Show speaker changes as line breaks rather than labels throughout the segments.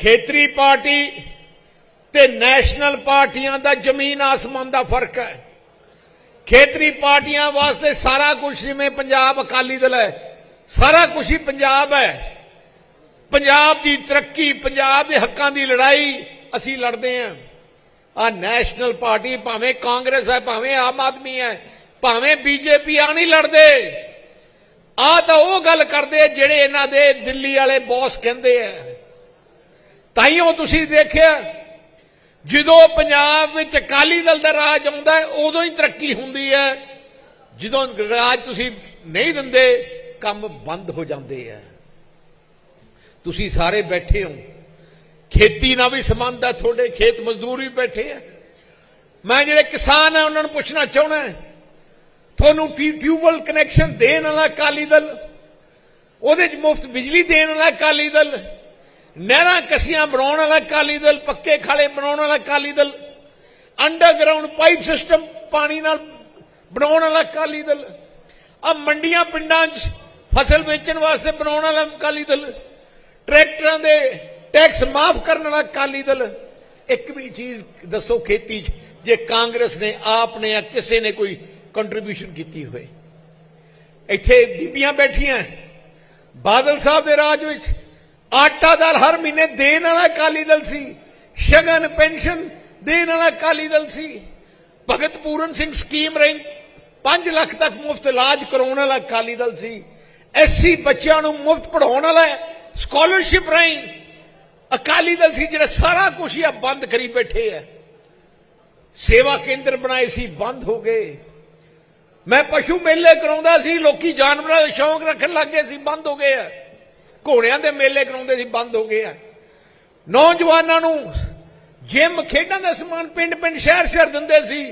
ਖੇਤਰੀ ਪਾਰਟੀ ਤੇ ਨੈਸ਼ਨਲ ਪਾਰਟੀਆਂ ਦਾ ਜ਼ਮੀਨ ਆਸਮਾਨ ਦਾ ਫ਼ਰਕ ਹੈ। ਖੇਤਰੀ ਪਾਰਟੀਆਂ ਵਾਸਤੇ ਸਾਰਾ ਕੁਝ ਜਿਵੇਂ ਪੰਜਾਬ ਅਕਾਲੀ ਦਲ ਹੈ, ਸਾਰਾ ਕੁਝ ਹੀ ਪੰਜਾਬ ਹੈ। ਪੰਜਾਬ ਦੀ ਤਰੱਕੀ, ਪੰਜਾਬ ਦੇ ਹੱਕਾਂ ਦੀ ਲੜਾਈ ਅਸੀਂ ਲੜਦੇ ਹਾਂ। ਆ ਨੈਸ਼ਨਲ ਪਾਰਟੀ ਭਾਵੇਂ ਕਾਂਗਰਸ ਹੈ, ਭਾਵੇਂ ਆਮ ਆਦਮੀ ਹੈ, ਭਾਵੇਂ ਬੀਜੇਪੀ ਆ ਨਹੀਂ ਲੜਦੇ। ਆ ਤਾਂ ਉਹ ਗੱਲ ਕਰਦੇ ਜਿਹੜੇ ਇਹਨਾਂ ਦੇ ਦਿੱਲੀ ਵਾਲੇ ਬੌਸ ਕਹਿੰਦੇ ਆ। ਤਾਈਓ ਤੁਸੀਂ ਦੇਖਿਆ, ਜਦੋਂ ਪੰਜਾਬ ਵਿੱਚ ਅਕਾਲੀ ਦਲ ਦਾ ਰਾਜ ਆਉਂਦਾ ਹੈ, ਉਦੋਂ ਹੀ ਤਰੱਕੀ ਹੁੰਦੀ ਹੈ। ਜਦੋਂ ਰਾਜ ਤੁਸੀਂ ਨਹੀਂ ਦਿੰਦੇ, ਕੰਮ ਬੰਦ ਹੋ ਜਾਂਦੇ ਆ ਤੁਸੀਂ ਸਾਰੇ ਬੈਠੇ ਹੋ। ਖੇਤੀ ਨਾਲ ਵੀ ਸੰਬੰਧ ਹੈ, ਤੁਹਾਡੇ ਖੇਤ ਮਜ਼ਦੂਰ ਵੀ ਬੈਠੇ ਆ ਮੈਂ ਜਿਹੜੇ ਕਿਸਾਨ ਆ ਉਹਨਾਂ ਨੂੰ ਪੁੱਛਣਾ ਚਾਹਣਾ ਤੁਹਾਨੂੰ ਟੀ- ਟਿਊਬਵੈੱਲ ਕਨੈਕਸ਼ਨ ਦੇਣ ਵਾਲਾ ਅਕਾਲੀ ਦਲ, ਉਹਦੇ 'ਚ ਮੁਫਤ ਬਿਜਲੀ ਦੇਣ ਵਾਲਾ ਅਕਾਲੀ ਦਲ ਨਹਿਰਾਂ ਕਸੀਆਂ ਬਣਾਉਣ ਵਾਲਾ ਅਕਾਲੀ ਦਲ, ਪੱਕੇ ਖਾਲੇ ਬਣਾਉਣ ਵਾਲਾ Akali Dal underground pipe system ਪਾਣੀ ਨਾਲ ਬਣਾਉਣ ਵਾਲਾ ਅਕਾਲੀ ਦਲ ਆ ਮੰਡੀਆਂ ਪਿੰਡਾਂ 'ਚ ਫਸਲ ਵੇਚਣ ਵਾਸਤੇ ਬਣਾਉਣ ਵਾਲਾ ਅਕਾਲੀ ਦਲ, ਟਰੈਕਟਰਾਂ ਦੇ ਟੈਕਸ ਮਾਫ ਕਰਨ ਵਾਲਾ ਅਕਾਲੀ ਦਲ। ਇੱਕ ਵੀ ਚੀਜ਼ ਦੱਸੋ ਖੇਤੀ 'ਚ, ਜੇ ਕਾਂਗਰਸ ਨੇ, ਆਪ ਨੇ ਜਾਂ ਕਿਸੇ ਨੇ ਕੋਈ ਕੰਟਰੀਬਿਊਸ਼ਨ ਕੀਤੀ ਹੋਏ ਇੱਥੇ ਬੀਬੀਆਂ ਬੈਠੀਆਂ, ਬਾਦਲ ਸਾਹਿਬ ਦੇ ਰਾਜ ਵਿੱਚ ਆਟਾ ਦਾਲ ਹਰ ਮਹੀਨੇ ਦੇਣ ਵਾਲਾ ਅਕਾਲੀ ਦਲ ਸੀ ਸ਼ਗਨ ਪੈਨਸ਼ਨ ਦੇਣ ਵਾਲਾ ਅਕਾਲੀ ਦਲ ਸੀ ਭਗਤ ਪੂਰਨ ਸਿੰਘ ਸਕੀਮ ਰਹੀ 5 ਲੱਖ ਤੱਕ ਮੁਫਤ ਇਲਾਜ ਕਰਾਉਣ ਵਾਲਾ ਅਕਾਲੀ ਦਲ ਸੀ ਐਸਸੀ ਬੱਚਿਆਂ ਨੂੰ ਮੁਫਤ ਪੜਾਉਣ ਵਾਲਾ ਸਕਾਲਰਸ਼ਿਪ ਰਹੀ ਅਕਾਲੀ ਦਲ ਸੀ ਜਿਹੜਾ ਸਾਰਾ ਕੁਝ ਹੀ ਆ ਬੰਦ ਕਰੀ ਬੈਠੇ ਆ ਸੇਵਾ ਕੇਂਦਰ ਬਣਾਏ ਸੀ ਬੰਦ ਹੋ ਗਏ ਮੈਂ ਪਸ਼ੂ ਮੇਲੇ ਕਰਾਉਂਦਾ ਸੀ ਲੋਕੀ ਜਾਨਵਰਾਂ ਦਾ ਸ਼ੌਂਕ ਰੱਖਣ ਲੱਗ ਗਏ ਸੀ ਬੰਦ ਹੋ ਗਏ ਆ ਘੋੜਿਆਂ ਦੇ ਮੇਲੇ ਕਰਾਉਂਦੇ ਸੀ, ਬੰਦ ਹੋ ਗਏ ਆ। ਨੌਜਵਾਨਾਂ ਨੂੰ ਜਿਮ ਖੇਡਾਂ ਦਾ ਸਮਾਨ ਪਿੰਡ ਪਿੰਡ, ਸ਼ਹਿਰ ਸ਼ਹਿਰ ਦਿੰਦੇ ਸੀ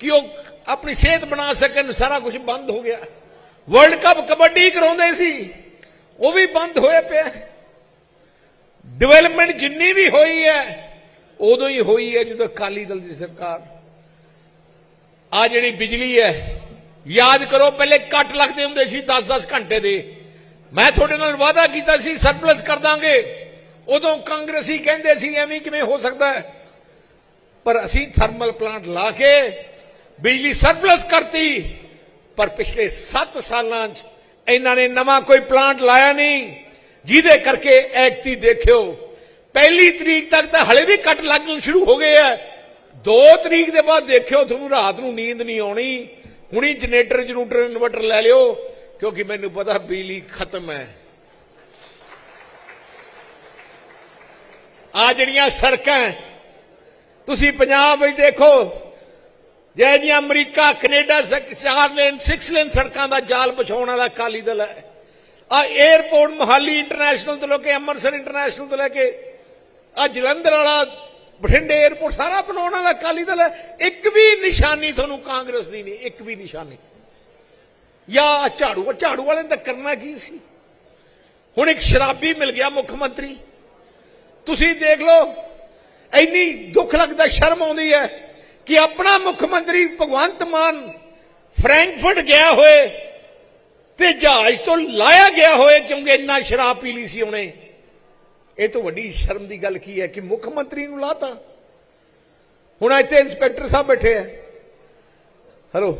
ਕਿ ਉਹ ਆਪਣੀ ਸਿਹਤ ਬਣਾ ਸਕਣ, ਸਾਰਾ ਕੁਝ ਬੰਦ ਹੋ ਗਿਆ। ਵਰਲਡ ਕੱਪ ਕਬੱਡੀ ਕਰਾਉਂਦੇ ਸੀ, ਉਹ ਵੀ ਬੰਦ ਹੋਇਆ ਪਿਆ। ਡਿਵੈਲਪਮੈਂਟ ਜਿੰਨੀ ਵੀ ਹੋਈ ਹੈ, ਉਦੋਂ ਹੀ ਹੋਈ ਹੈ ਜਦੋਂ ਅਕਾਲੀ ਦਲ ਦੀ ਸਰਕਾਰ। ਆ ਜਿਹੜੀ ਬਿਜਲੀ ਹੈ, ਯਾਦ ਕਰੋ, ਪਹਿਲੇ ਕੱਟ ਲੱਗਦੇ ਹੁੰਦੇ ਸੀ 10-10 ਘੰਟੇ ਦੇ। ਮੈਂ ਤੁਹਾਡੇ ਨਾਲ ਵਾਅਦਾ ਕੀਤਾ ਸੀ, ਸਰਪਲਸ ਕਰ ਦਾਂਗੇ। ਉਦੋਂ ਕਾਂਗਰਸੀ ਕਹਿੰਦੇ ਸੀ, ਐਵੇਂ ਕਿਵੇਂ ਹੋ ਸਕਦਾ ਹੈ? ਪਰ ਅਸੀਂ ਥਰਮਲ ਪਲਾਂਟ ਲਾ ਕੇ ਬਿਜਲੀ ਸਰਪਲਸ ਕਰਤੀ। ਪਰ ਪਿਛਲੇ 7 ਸਾਲਾਂ 'ਚ ਇਹਨਾਂ ਨੇ ਨਵਾਂ ਕੋਈ ਪਲਾਂਟ ਲਾਇਆ ਨਹੀਂ। ਜਿਹਦੇ ਕਰਕੇ ਐਕਟੀ ਦੇਖਿਓ, ਪਹਿਲੀ ਤਰੀਕ ਤੱਕ ਤਾਂ ਹਲੇ ਵੀ ਕੱਟ ਲੱਗਣ ਸ਼ੁਰੂ ਹੋ ਗਏ ਆ। 2 ਤਰੀਕ ਦੇ ਬਾਅਦ ਦੇਖਿਓ, ਤੁਹਾਨੂੰ ਰਾਤ ਨੂੰ ਨੀਂਦ ਨਹੀਂ ਆਉਣੀ। ਹੁਣੀ ਜਨਰੇਟਰ ਜਨੂਟਰ ਇਨਵਰਟਰ ਲੈ ਲਿਓ। ਕਿਉਂਕਿ ਮੈਨੂੰ ਪਤਾ ਬਿਜਲੀ ਖਤਮ ਹੈ। ਆ ਜਿਹੜੀਆਂ ਸੜਕਾਂ ਤੁਸੀਂ ਪੰਜਾਬ ਵਿੱਚ ਦੇਖੋ ਜੈ ਜੀ ਅਮਰੀਕਾ, ਕੈਨੇਡਾ ਚਾਰ ਲੇਨ, ਸਿਕਸ ਲੇਨ ਸੜਕਾਂ ਦਾ ਜਾਲ ਵਿਛਾਉਣ ਵਾਲਾ ਕਾਲੀ ਦਲ ਹੈ। ਆ 에어ਪੋਰਟ ਮੁਹਾਲੀ ਇੰਟਰਨੈਸ਼ਨਲ ਤੋਂ ਲੈ ਕੇ ਅੰਮ੍ਰਿਤਸਰ ਇੰਟਰਨੈਸ਼ਨਲ ਤੋਂ ਲੈ ਕੇ, ਆ ਜਲੰਧਰ ਵਾਲਾ, ਬਠਿੰਡੇ 에어ਪੋਰਟ ਸਾਰਾ ਬਣਾਉਣ ਵਾਲਾ ਕਾਲੀ ਦਲ ਹੈ। ਇੱਕ ਵੀ ਨਿਸ਼ਾਨੀ ਤੁਹਾਨੂੰ ਕਾਂਗਰਸ ਦੀ ਨਹੀਂ, ਇੱਕ ਵੀ ਨਿਸ਼ਾਨੀ। ਜਾਂ ਝਾੜੂ ਝਾੜੂ ਵਾਲੇ ਨੇ ਤਾਂ ਕਰਨਾ ਕੀ ਸੀ? ਹੁਣ ਇੱਕ ਸ਼ਰਾਬੀ ਮਿਲ ਗਿਆ ਮੁੱਖ ਮੰਤਰੀ। ਤੁਸੀਂ ਦੇਖ ਲਓ, ਇੰਨੀ ਦੁੱਖ ਲੱਗਦਾ, ਸ਼ਰਮ ਆਉਂਦੀ ਹੈ ਕਿ ਆਪਣਾ ਮੁੱਖ ਮੰਤਰੀ ਭਗਵੰਤ ਮਾਨ ਫਰੈਂਕਫਰਟ ਗਿਆ ਹੋਏ ਤੇ ਜਹਾਜ਼ ਤੋਂ ਲਾਇਆ ਗਿਆ ਹੋਏ ਕਿਉਂਕਿ ਇੰਨਾ ਸ਼ਰਾਬ ਪੀ ਲਈ ਸੀ ਉਹਨੇ। ਇਹ ਤੋਂ ਵੱਡੀ ਸ਼ਰਮ ਦੀ ਗੱਲ ਕੀ ਹੈ ਕਿ ਮੁੱਖ ਮੰਤਰੀ ਨੂੰ ਲਾਤਾ। ਹੁਣ ਇੱਥੇ ਇੰਸਪੈਕਟਰ ਸਾਹਿਬ ਬੈਠੇ ਆ। ਹੈਲੋ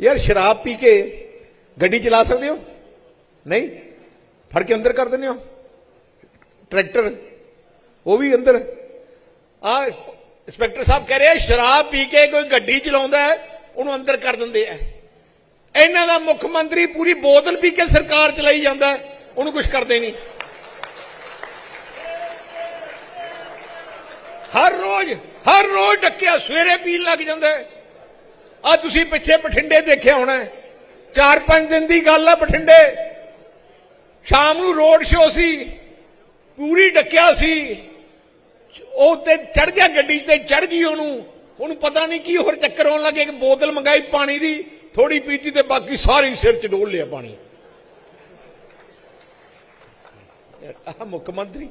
ਯਾਰ ਸ਼ਰਾਬ ਪੀ ਕੇ ਗੱਡੀ ਚਲਾ ਸਕਦੇ ਹੋ? ਨਹੀਂ? ਫੜ ਕੇ ਅੰਦਰ ਕਰ ਦਿੰਦੇ ਹੋ? ਟਰੈਕਟਰ? ਉਹ ਵੀ ਅੰਦਰ। ਆ ਇੰਸਪੈਕਟਰ ਸਾਹਿਬ ਕਹਿ ਰਹੇ ਸ਼ਰਾਬ ਪੀ ਕੇ ਕੋਈ ਗੱਡੀ ਚਲਾਉਂਦਾ ਹੈ, ਉਹਨੂੰ ਅੰਦਰ ਕਰ ਦਿੰਦੇ ਆ। ਇਹਨਾਂ ਦਾ ਮੁੱਖ ਮੰਤਰੀ ਪੂਰੀ ਬੋਤਲ ਪੀ ਕੇ ਸਰਕਾਰ ਚਲਾਈ ਜਾਂਦਾ ਉਹਨੂੰ ਕੁਝ ਕਰਦੇ ਨਹੀਂ। ਹਰ ਰੋਜ਼ ਹਰ ਰੋਜ਼ ਡੱਕਿਆ ਸਵੇਰੇ ਪੀਣ ਲੱਗ ਜਾਂਦਾ ਆ ਤੁਸੀਂ ਪਿੱਛੇ ਬਠਿੰਡੇ ਦੇਖਿਆ ਹੋਣਾ ਚਾਰ ਪੰਜ ਦਿਨ ਦੀ ਗੱਲ ਆ ਬਠਿੰਡੇ। ਸ਼ਾਮ ਨੂੰ ਰੋਡ ਸ਼ੋ ਸੀ, ਪੂਰੀ ਡੱਕਿਆ ਸੀ। ਉਹ ਤੇ ਚੜ ਗਿਆ ਗੱਡੀ ਤੇ ਚੜ ਗਈ ਉਹਨੂੰ। ਉਹਨੂੰ ਪਤਾ ਨਹੀਂ ਕੀ ਹੋਰ ਚੱਕਰ ਆਉਣ ਲੱਗੇ ਕਿ ਬੋਤਲ ਮੰਗਾਈ ਪਾਣੀ ਦੀ ਥੋੜੀ ਪੀਤੀ ਤੇ ਬਾਕੀ ਸਾਰੀ ਸਿਰ ਚ ਡੋਲ ਲਿਆ ਪਾਣੀ। ਆ ਮੁੱਖ ਮੰਤਰੀ।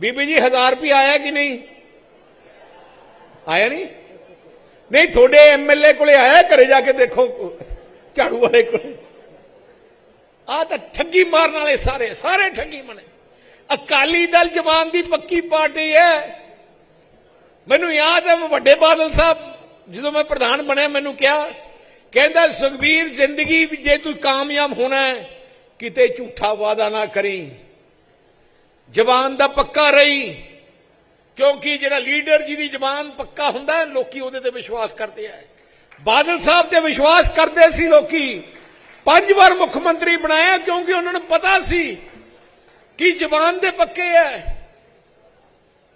ਬੀਬੀ ਜੀ 1000 ਰੁਪਏ ਆਇਆ ਕਿ ਨਹੀਂ? ਆਇਆ ਨਹੀਂ? ਨਹੀਂ, ਤੁਹਾਡੇ ਐਮਐਲਏ ਕੋਲੇ ਆਇਆ, ਘਰੇ ਜਾ ਕੇ ਦੇਖੋ, ਝਾੜੂ ਵਾਲੇ ਕੋਲੇ। ਆ ਤਾਂ ਠੱਗੀ ਮਾਰਨ ਵਾਲੇ ਸਾਰੇ ਸਾਰੇ ਠੱਗੀ ਮਨੇ ਅਕਾਲੀ ਦਲ ਜਵਾਨ ਦੀ ਪੱਕੀ ਪਾਰਟੀ ਹੈ। ਮੈਨੂੰ ਯਾਦ ਹੈ ਵੱਡੇ ਬਾਦਲ ਸਾਹਿਬ, ਜਦੋਂ ਮੈਂ ਪ੍ਰਧਾਨ ਬਣਿਆ, ਮੈਨੂੰ ਕਿਹਾ, ਕਹਿੰਦਾ, ਸੁਖਬੀਰ, ਜ਼ਿੰਦਗੀ ਜੇ ਤੂੰ ਕਾਮਯਾਬ ਹੋਣਾ ਹੈ, ਕਿਤੇ ਝੂਠਾ ਵਾਦਾ ਨਾ ਕਰੀ। ਜ਼ਬਾਨ ਦਾ ਪੱਕਾ ਰਹੀ ਕਿਉਂਕਿ ਜਿਹੜਾ ਲੀਡਰ ਜੀ ਦੀ ਜ਼ਬਾਨ ਪੱਕਾ ਹੁੰਦਾ ਲੋਕੀ ਉਹਦੇ ਤੇ ਵਿਸ਼ਵਾਸ ਕਰਦੇ ਆ। ਬਾਦਲ ਸਾਹਿਬ ਤੇ ਵਿਸ਼ਵਾਸ ਕਰਦੇ ਸੀ ਲੋਕੀ। ਪੰਜ ਵਾਰ ਮੁੱਖ ਮੰਤਰੀ ਬਣਾਇਆ ਕਿਉਂਕਿ ਉਹਨਾਂ ਨੂੰ ਪਤਾ ਸੀ ਕਿ ਜ਼ਬਾਨ ਦੇ ਪੱਕੇ ਹੈ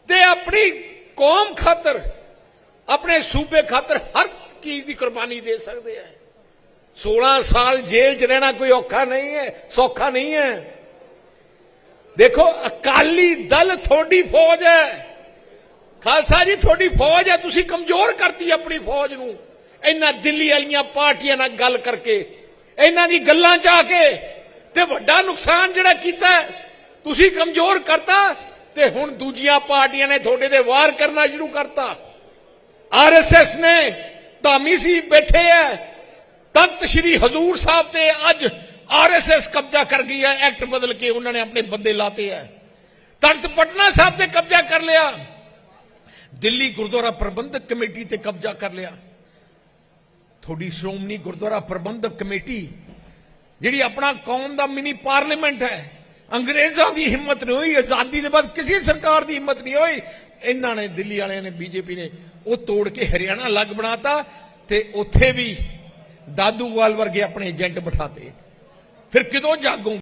ਤੇ ਆਪਣੀ ਕੌਮ ਖਾਤਰ, ਆਪਣੇ ਸੂਬੇ ਖਾਤਰ ਹਰ ਚੀਜ਼ ਦੀ ਕੁਰਬਾਨੀ ਦੇ ਸਕਦੇ ਆ। 16 ਸਾਲ ਜੇਲ੍ਹ 'ਚ ਰਹਿਣਾ ਕੋਈ ਔਖਾ ਨਹੀਂ ਹੈ, ਸੌਖਾ ਨਹੀਂ ਹੈ। ਦੇਖੋ, ਅਕਾਲੀ ਦਲ ਤੁਹਾਡੀ ਫੌਜ ਹੈ। ਖਾਲਸਾ ਜੀ, ਤੁਹਾਡੀ ਫੌਜ ਹੈ, ਤੁਸੀਂ ਕਮਜ਼ੋਰ ਕਰਤੀ ਆਪਣੀ ਫੌਜ ਨੂੰ। ਇਹਨਾਂ ਦਿੱਲੀ ਵਾਲੀਆਂ ਪਾਰਟੀਆਂ ਨਾਲ ਗੱਲ ਕਰਕੇ, ਇਹਨਾਂ ਦੀ ਗੱਲਾਂ 'ਚ ਆ ਕੇ, ਤੇ ਵੱਡਾ ਨੁਕਸਾਨ ਜਿਹੜਾ ਕੀਤਾ ਤੁਸੀਂ ਕਮਜ਼ੋਰ ਕਰਤਾ, ਤੇ ਹੁਣ ਦੂਜੀਆਂ ਪਾਰਟੀਆਂ ਨੇ ਤੁਹਾਡੇ ਤੇ ਵਾਰ ਕਰਨਾ ਸ਼ੁਰੂ ਕਰਤਾ। ਆਰਐਸਐਸ ਨੇ ਧਾਮੀ ਸੀ, ਬੈਠੇ ਹੈ। ਤਖਤ ਸ੍ਰੀ ਹਜ਼ੂਰ ਸਾਹਿਬ ਤੇ ਅੱਜ ਆਰਐਸਐਸ ਕਬਜ਼ਾ ਕਰ ਗਈ ਹੈ, ਐਕਟ ਬਦਲ ਕੇ ਉਹਨਾਂ ਨੇ ਆਪਣੇ ਬੰਦੇ ਲਾਤੇ ਹੈ। ਤਖਤ ਪਟਨਾ ਸਾਹਿਬ ਤੇ ਕਬਜ਼ਾ ਕਰ ਲਿਆ। ਦਿੱਲੀ ਗੁਰਦੁਆਰਾ ਪ੍ਰਬੰਧਕ ਕਮੇਟੀ ਤੇ ਕਬਜ਼ਾ ਕਰ ਲਿਆ। ਤੁਹਾਡੀ ਸ਼੍ਰੋਮਣੀ ਗੁਰਦੁਆਰਾ ਪ੍ਰਬੰਧਕ ਕਮੇਟੀ, ਜਿਹੜੀ ਆਪਣਾ ਕੌਮ ਦਾ ਮਿਨੀ ਪਾਰਲੀਮੈਂਟ ਹੈ, ਅੰਗਰੇਜ਼ਾਂ ਦੀ ਹਿੰਮਤ ਨਹੀਂ ਹੋਈ, ਆਜ਼ਾਦੀ ਦੇ ਬਾਅਦ ਕਿਸੇ ਸਰਕਾਰ ਦੀ ਹਿੰਮਤ ਨਹੀਂ ਹੋਈ। ਇਹਨਾਂ ਨੇ, ਦਿੱਲੀ ਵਾਲਿਆਂ ਨੇ, ਬੀਜੇਪੀ ਨੇ, ਉਹ ਤੋੜ ਕੇ ਹਰਿਆਣਾ ਅਲੱਗ ਬਣਾਤਾ ਤੇ ਉੱਥੇ ਵੀ ਦਾਦੂਵਾਲ ਵਰਗੇ ਆਪਣੇ ਏਜੰਟ ਬਿਠਾਤੇ। ਫਿਰ ਕਿਦੋਂ ਜਾਗੋ